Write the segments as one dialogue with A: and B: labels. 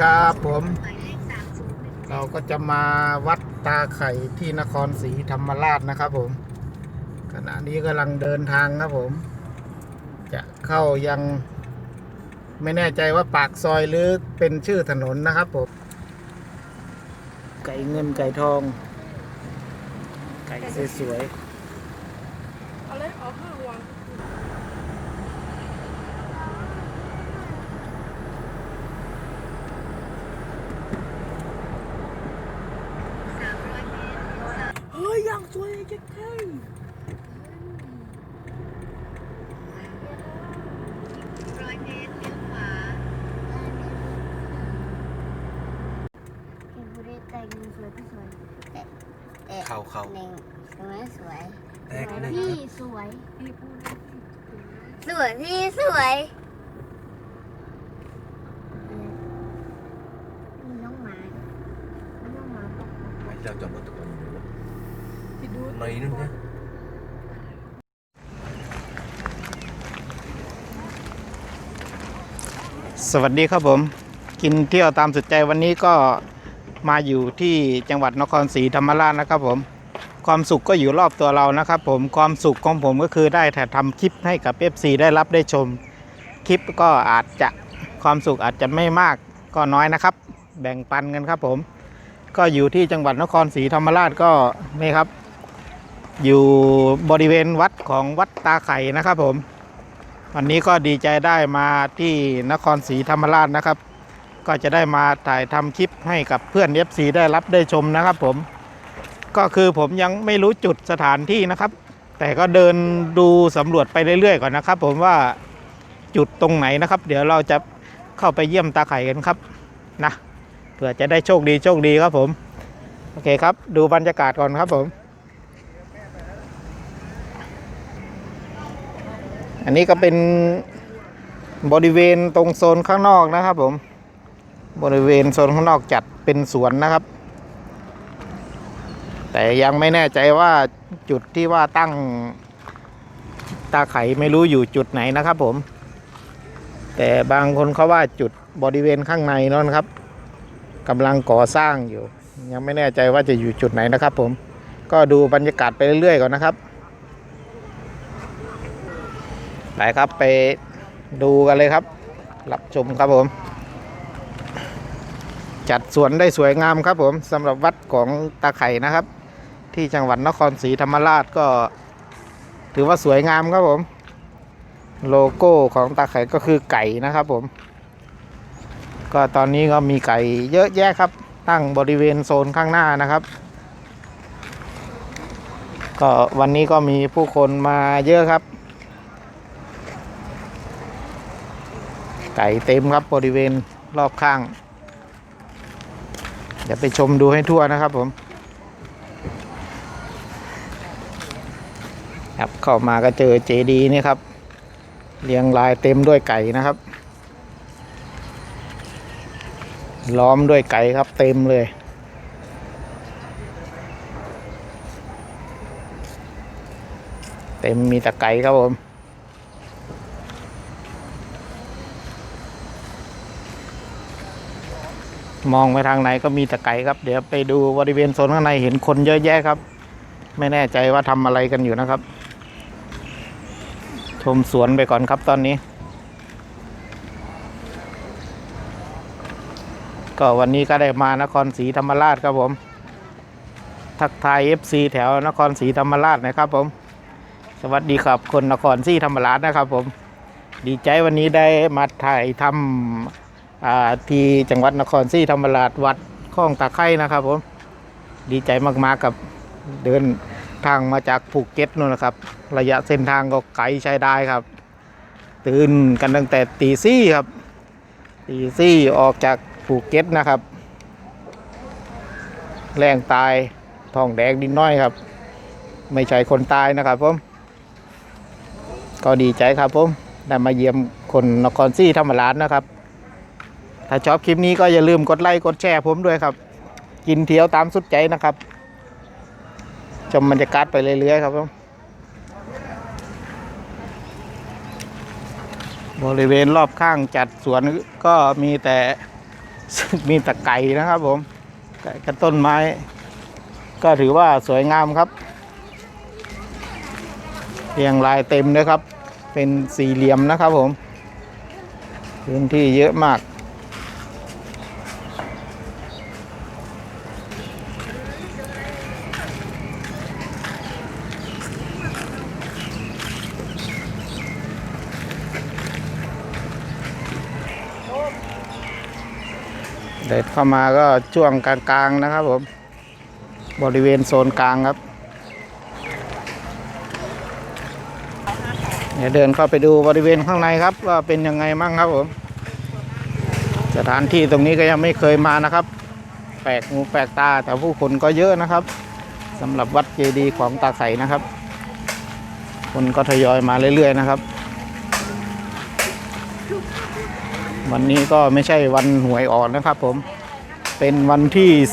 A: ครับผม เราก็จะมาวัดตาไข่ที่นครศรีธรรมราชนะครับผม ขณะนี้กำลังเดินทางครับผม จะเข้ายังไม่แน่ใจว่าปากซอยหรือเป็นชื่อถนนนะครับผม ไก่เงินไก่ทอง ไก่สวย
B: เอาเลยเอาห้าวาง เฮ้ยอย่างสวยเลยเจ๊เท่
C: เห็นผู้ได้แต่งสวยพี่สวยแต่แต่
D: เข่าเข่า
C: หนึ่งสวยสวย
D: แตกเลย
C: พี่สวย
B: พี่พูดนะ
C: สวยพี่สวยมีน้องหมามีน้องหมาปะ
D: ไม่เราจอดรถตรงนี้
B: พี่ดู
D: หน่นนะ
A: สวัสดีครับผม กินเที่ยวตามสุดใจวันนี้ก็มาอยู่ที่จังหวัดนครศรีธรรมราชนะครับผม ความสุขก็อยู่รอบตัวเรานะครับผมความสุขของผมก็คือได้ถ่ายทำคลิปให้กับ FC ได้รับได้ชม คลิปก็อาจจะความสุขอาจจะไม่มากก็น้อยนะครับ แบ่งปันกันครับผม ก็อยู่ที่จังหวัดนครศรีธรรมราชก็นี่ครับ อยู่บริเวณวัดของวัดตาไข่นะครับผม วันนี้ก็ดีใจได้มาที่นครศรีธรรมราชนะครับ ก็จะได้มาถ่ายทำคลิปให้กับเพื่อน FC ได้รับได้ชมนะครับผม ก็คือผมยังไม่รู้จุดสถานที่นะครับ แต่ก็เดินดูสำรวจไปเรื่อยๆก่อนนะครับ ผมว่าจุดตรงไหนนะครับ เดี๋ยวเราจะเข้าไปเยี่ยมตาไข่กันครับนะเผื่อจะได้โชคดีโชคดีครับผม โอเคครับ ดูบรรยากาศก่อนครับผม อันนี้ก็เป็นบริเวณตรงโซนข้างนอกนะครับผม บริเวณโซนข้างนอกจัดเป็นสวนนะครับ แต่ยังไม่แน่ใจว่าจุดที่ว่าตั้งตาไข่ไม่รู้อยู่จุดไหนนะครับผม แต่บางคนเขาว่าจุดบริเวณข้างในนั่นครับกำลังก่อสร้างอยู่ ยังไม่แน่ใจว่าจะอยู่จุดไหนนะครับผม ก็ดูบรรยากาศไปเรื่อยๆก่อนนะครับ ไปครับไปดูกันเลยครับ รับชมครับผม จัดสวนได้สวยงามครับผมสำหรับวัดของตาไข่นะครับ ที่จังหวัดนครศรีธรรมราชก็ ถือว่าสวยงามครับผม โลโก้ของตาไข่ก็คือไก่นะครับผม ก็ตอนนี้ก็มีไก่เยอะแยะครับ ตั้งบริเวณโซนข้างหน้านะครับก็วันนี้ก็มีผู้คนมาเยอะครับ ไก่เต็มครับบริเวณรอบข้าง เดี๋ยวไปชมดูให้ทั่วนะครับผมครับเข้ามาก็เจอเจดีนี่ครับ เรียงรายเต็มด้วยไก่นะครับ ล้อมด้วยไก่ครับเต็มเลยเต็มมีแต่ไก่ครับผม มองไปทางไหนก็มีต่ไก่ครับ เดี๋ยวไปดูบริเวณโซนข้างในเห็นคนเยอะแยะครับ ไม่แน่ใจว่าทำอะไรกันอยู่นะครับ ชมสวนไปก่อนครับตอนนี้ ก็วันนี้ก็ได้มานครศรีธรรมราชครับผม ทักทาย FC แถวนครศรีธรรมราชนะครับผม สวัสดีครับคนนครศรีธรรมราชนะครับผม ดีใจวันนี้ได้มาถ่ายทำอ่า ที่จังหวัดนครศรีธรรมราชวัดข้องตะไคร่นะครับผมดีใจมากๆกับเดินทางมาจากภูเก็ตนู่นนะครับ ระยะเส้นทางก็ไกลใช้ได้ครับ ตื่นกันตั้งแต่ตีสี่ครับตีสี่ออกจากภูเก็ตนะครับ แรงตายทองแดงนิดน้อยครับ ไม่ใช่คนตายนะครับผมก็ดีใจครับผมได้มาเยี่ยมคนนครศรีธรรมราชนะครับ ถ้าชอบคลิปนี้ก็อย่าลืมกดไลค์กดแชร์ผมด้วยครับ กินเที่ยวตามสุดใจนะครับ ชมบรรยากาศไปเรื่อยๆครับผมบริเวณรอบข้างจัดสวนก็มีแต่มีตะไก่นะครับผมก่กับต้นไม้ ก็ถือว่าสวยงามครับเรียงรายเต็มเลยครับ เป็นสี่เหลี่ยมนะครับผม พื้นที่เยอะมาก เดินเข้ามาก็ช่วงกลางๆนะครับผม บริเวณโซนกลางครับ เดี๋ยวเดินเข้าไปดูบริเวณข้างในครับ ว่าเป็นยังไงมั่งครับผมสถานที่ตรงนี้ก็ยังไม่เคยมานะครับ แปลกหูแปลกตาแต่ผู้คนก็เยอะนะครับสำหรับวัดเจดีย์ของตาไข่นะครับ คนก็ทยอยมาเรื่อยๆนะครับ วันนี้ก็ไม่ใช่วันหวยออกนะครับผม เป็นวันที่ 17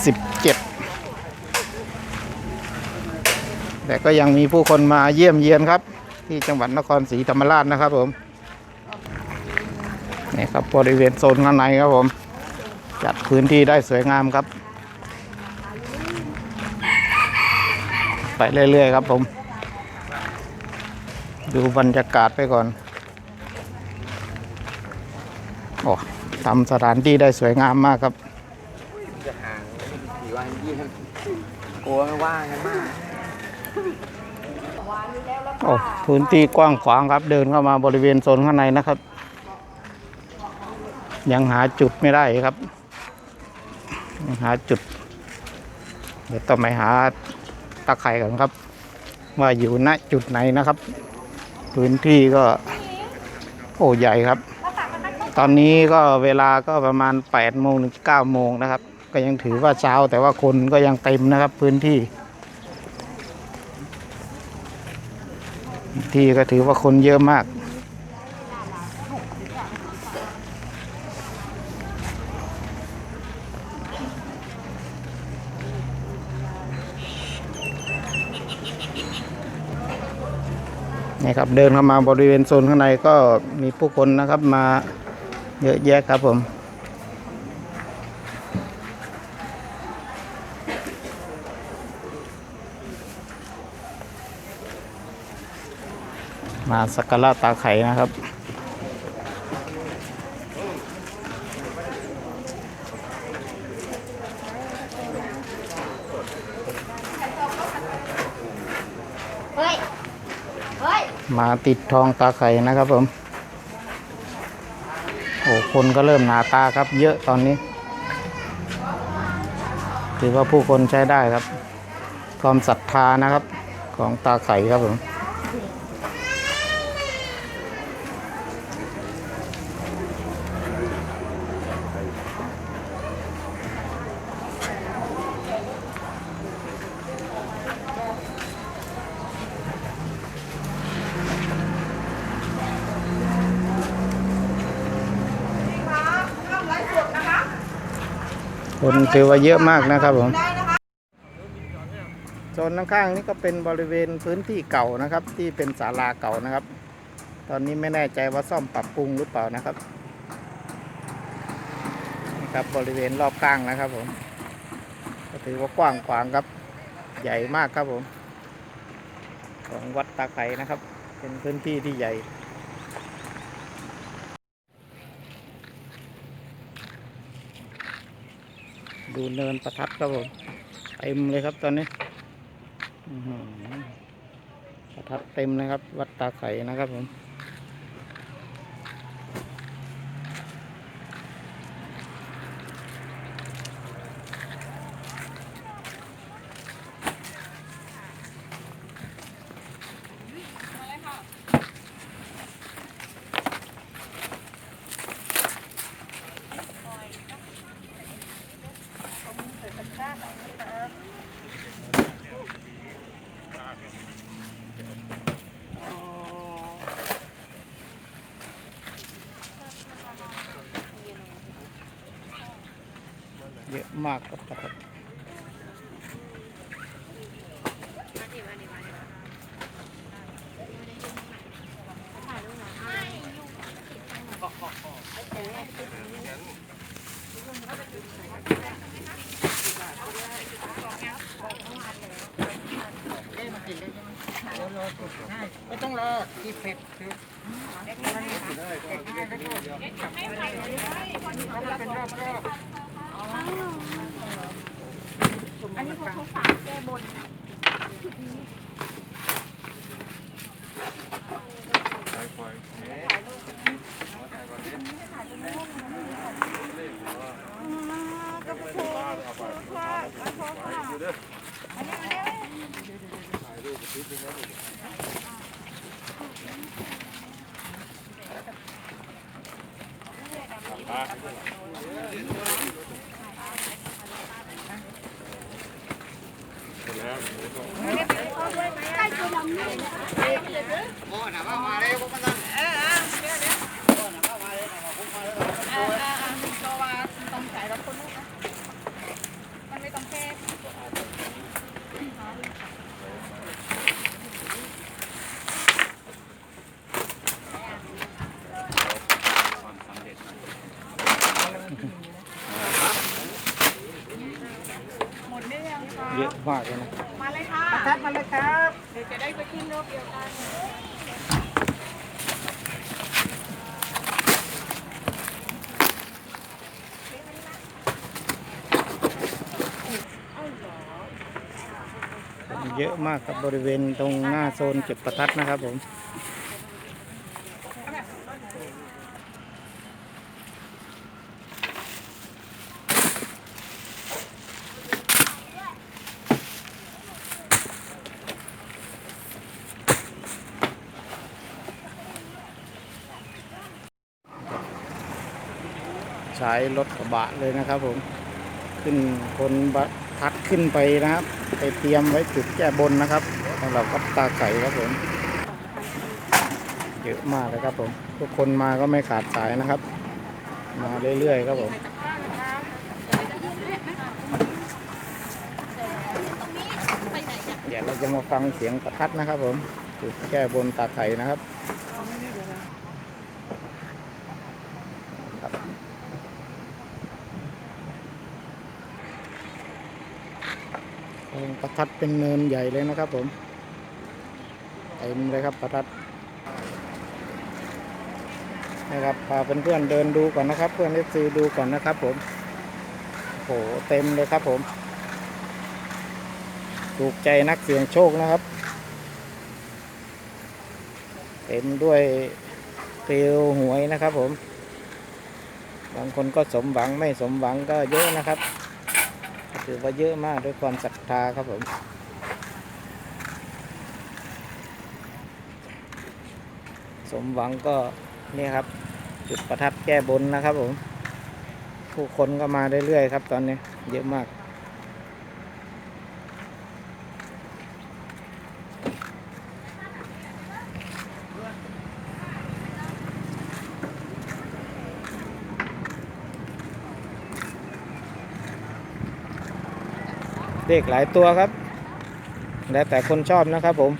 A: แต่ก็ยังมีผู้คนมาเยี่ยมเยียนครับ ที่จังหวัดนครศรีธรรมราชนะครับผม นี่ครับบริเวณโซนข้างในครับผม จัดพื้นที่ได้สวยงามครับ ไปเรื่อยๆครับผม ดูบรรยากาศไปก่อน โอ้ทำสถานที่ได้สวยงามมากครับ
D: จะห่างกี่วันยี่สิบกลัวไม่ว่างกันมาก
A: โอ้พื้นที่กว้างขวางครับ เดินเข้ามาบริเวณโซนข้างในนะครับ ยังหาจุดไม่ได้ครับยังหาจุด เดี๋ยวต้องไปหาตะไคร่กันครับ ว่าอยู่ณจุดไหนนะครับ พื้นที่ก็ โอ้ใหญ่ครับ ตอนนี้ก็เวลาก็ประมาณ8โมงถึง9โมงนะครับ ก็ยังถือว่าเช้าแต่ว่าคนก็ยังเต็มนะครับพื้นที่ ที่ก็ถือว่าคนเยอะมากนี่ครับเดินเข้ามาบริเวณโซนข้างในก็มีผู้คนนะครับมา เยอะแยะครับผม มาสักการะตาไข่นะครับ
C: เฮ้ยเฮ้ย
A: มาติดทองตาไข่นะครับผมโอ้คนก็เริ่มหนาตาครับ เยอะตอนนี้ ถือว่าผู้คนใช้ได้ครับ ความศรัทธานะครับ ของตาไข่ครับผม คนถือว่าเยอะมากนะครับผมโซนข้างๆนี่ก็เป็นบริเวณพื้นที่เก่านะครับ ที่เป็นศาลาเก่านะครับ ตอนนี้ไม่แน่ใจว่าซ่อมปรับปรุงหรือเปล่านะครับนี่ครับบริเวณรอบข้างนะครับผมก็ถือว่ากว้างขวางครับ ใหญ่มากครับผม ของวัดตาไครนะครับ เป็นพื้นที่ที่ใหญ่ ดูเนินประทัดครับผมเต็มเลยครับตอนนี้ประทัดเต็มนะครับ วัดตาไข่นะครับผม มากครับประทัด
C: ไม่ต้องรอที่เผ็ดคือเป็นรอบร อบ
E: อันนี้เขาเขาฝากแก้บน
A: เยอะมากเลยนะ
E: มาเลยค่ะ
C: ประทัดมาเลยครับ
E: เดี๋ยวจะได้ไปขึ้นรถเดียวกัน
A: เยอะมากครับบริเวณตรงหน้าโซนเก็บประทัดนะครับผม ใช้รถกระบะเลยนะครับผมขึ้นคนบะพัดขึ้นไปนะครับ ไปเตรียมไว้จุดแก้บนนะครับสำหรับวัดตาไก่ครับผมเยอะมากเลยครับผมทุกคนมาก็ไม่ขาดสายนะครับ มาเรื่อยๆครับผมเดี๋ยวเราจะมาฟังเสียงประทัดนะครับผมจุดแก้บนตาไก่นะครับ โอ้ประ ทัดเป็นเนินใหญ่เลยนะครับผมเต็มเลยครับประทัดนะครับพาเพื่อนๆเดินดูก่อนนะครับ เพื่อนเอฟซีดูก่อนนะครับ ผมโหเต็มเลยครับ ผม ถูกใจนักเสี่ยงโชคนะครับ เต็มด้วยเปลวหวยนะครับ ผม บางคนก็สมหวังไม่สมหวังก็เยอะนะครับ ถือว่าเยอะมากด้วยความศรัทธาครับผมสมหวังก็นี่ครับ จุดประทัดแก้บนนะครับผม ผู้คนก็มาเรื่อยๆครับตอนนี้เยอะมาก เลขหลายตัวครับ แล้วแต่คนชอบนะครับผม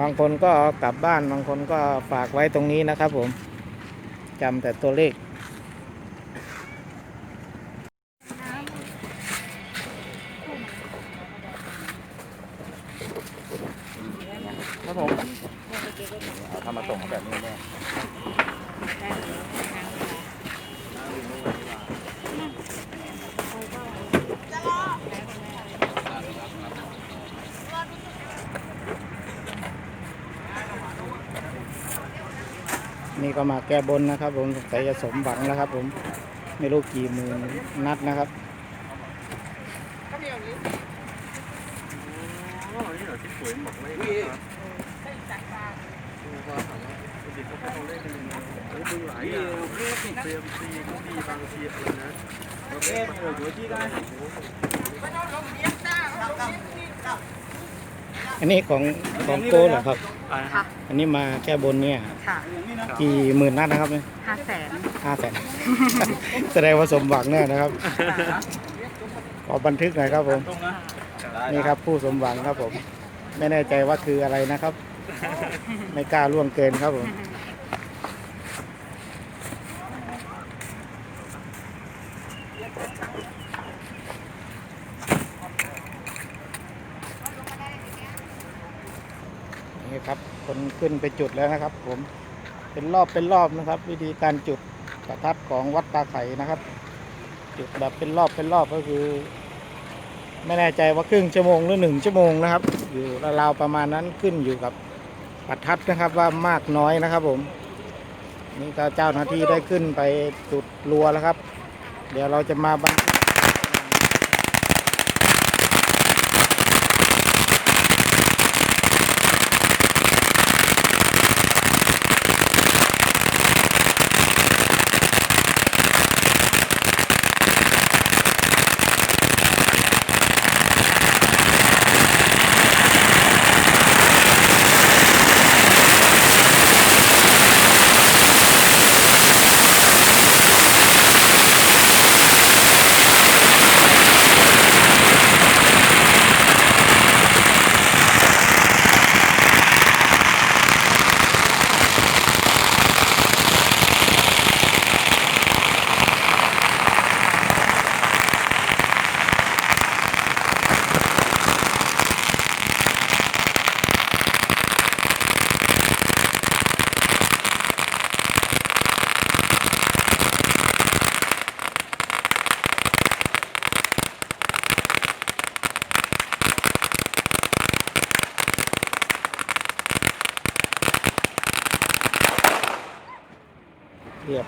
A: บางคนก็กลับบ้านบางคนก็ฝากไว้ตรงนี้นะครับผมจำแต่ตัวเลข
D: ครับผมเอาทำมาส่งแบบนี้เนี่
A: ก็มาแก้บนนะครับ ผมสงสัยจะสมหวังแล้วครับ ผมไม่รู้กี่หมื่นนัดนะครับเอันนี้ของของโก้เหรอครับ
C: ค่ะ
A: อันนี้มาแก้บนเนี่ย
C: ค่ะ
A: กี่หมื่นนัดนะครับเนี่ย
C: ห้าแสน
A: ห้าแสน แสดงว่าสมหวังแน่นะครับ ขอบันทึกหน่อยครับผม นี่ครับผู้สมหวังครับผม ไม่แน่ใจว่าคืออะไรนะครับ ไม่กล้าล่วงเกินครับผม ครับ คนขึ้นไปจุดแล้วนะครับ ผมเป็นรอบเป็นรอบนะครับ วิธีการจุดประทัดของวัดตาไข่นะครับ จุดแบบเป็นรอบเป็นรอบก็คือ ไม่แน่ใจว่าครึ่งชั่วโมงหรือหนึ่งชั่วโมงนะครับ อยู่ราวๆประมาณนั้นขึ้นอยู่กับประทัดนะครับว่ามากน้อยนะครับ ผม นี่ก็เจ้าหน้าที่ได้ขึ้นไปจุดรัวแล้วครับ เดี๋ยวเราจะมาบัน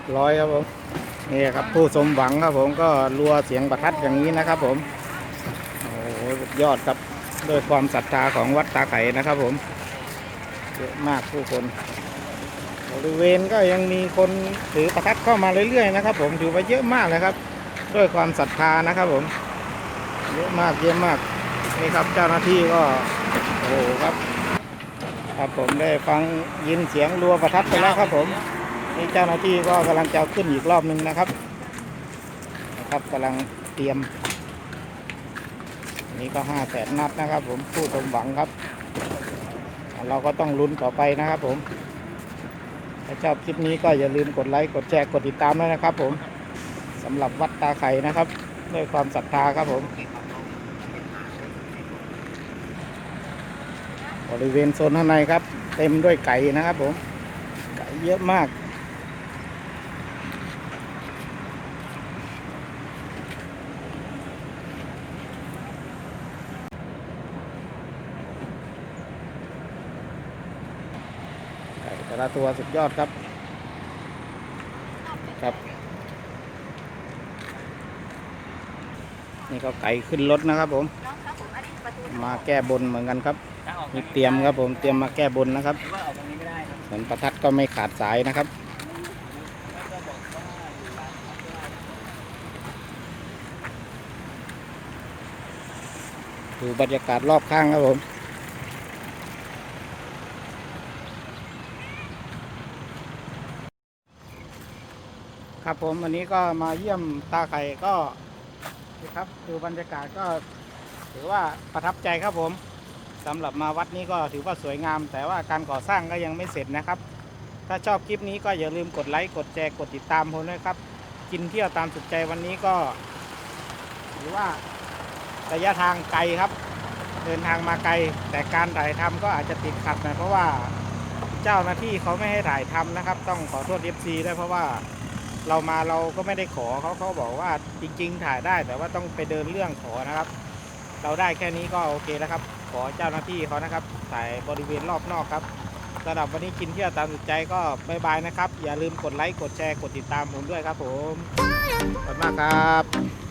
A: รียบร้อยครับผมนี่ครับผู้สมหวังครับผมก็รัวเสียงประทัดอย่างนี้นะครับ ผมโอ้โหสุดยอดครับด้วยความศรัทธาของวัดตาไข่นะครับ ผมเยอะมากผู้คนบริเวณก็ยังมีคนถือประทัดเข้ามาเรื่อยๆนะครับ ผมถือว่าเยอะมากเลยครับ ด้วยความศรัทธานะครับ ผมเยอะมากเยอะมากนี่ครับเจ้าหน้าที่ก็โอ้โหครับ ครับผมได้ฟังยินเสียงรัวประทัดไปแล้วครับผม นี่เจ้าหน้าที่ก็กำลังจะเอาขึ้นอีกรอบหนึ่งนะครับนะครับกำลังเตรียม นี่ก็ห้าแสนนัดนะครับ ผมผู้สมหวังครับ เราก็ต้องลุ้นต่อไปนะครับผมถ้าชอบคลิปนี้ก็อย่าลืมกดไลค์กดแชร์กดติดตามด้วยนะครับ ผมสำหรับวัดตาไข่นะครับ ด้วยความศรัทธาครับผม บริเวณโซนข้างในครับ เต็มด้วยไก่นะครับผมไก่เยอะมาก ไก่แต่ ละตัวสุดยอดครับ ครับ นี่ก็ไก่ขึ้นรถนะครับผม มาแก้บนเหมือนกันครับมีเตรียมครับผมเตรียมมาแก้บนนะครับ
D: ว่าออกตรงนี้ไม่ได้ครับ
A: เหมือนประทัดก็ไม่ขาดสายนะครับดูบรรยากาศรอบข้างครับผม ครับผมวันนี้ก็มาเยี่ยมตาไข่ก็นะครับดูบรรยากาศก็ถือว่าประทับใจครับผมสำหรับมาวัดนี้ก็ถือว่าสวยงาม แต่ว่าการก่อสร้างก็ยังไม่เสร็จนะครับ ถ้าชอบคลิปนี้ก็อย่าลืมกดไลค์กดแชร์กดติดตามผมด้วยครับ กินเที่ยวตามสุดใจวันนี้ก็ถือว่าระยะทางไกลครับ เดินทางมาไกล แต่การถ่ายทำก็อาจจะติดขัดหนะเพราะว่าเจ้าหน้าที่เขาไม่ให้ถ่ายทำนะครับ ต้องขอโทษ FC ด้วยเพราะว่า เรามาเราก็ไม่ได้ขอเขาเขาบอกว่าจริง ๆ ถ่ายได้แต่ว่าต้องไปเดินเรื่องขอนะครับ เราได้แค่นี้ก็โอเคแล้วครับ ขอเจ้าหน้าที่เขานะครับถ่ายบริเวณรอบนอกครับสำหรับวันนี้กินเที่ยวตามสุดใจก็บายบายนะครับ อย่าลืมกดไลค์กดแชร์กดติดตามผมด้วยครับผมขอบคุณมากครับ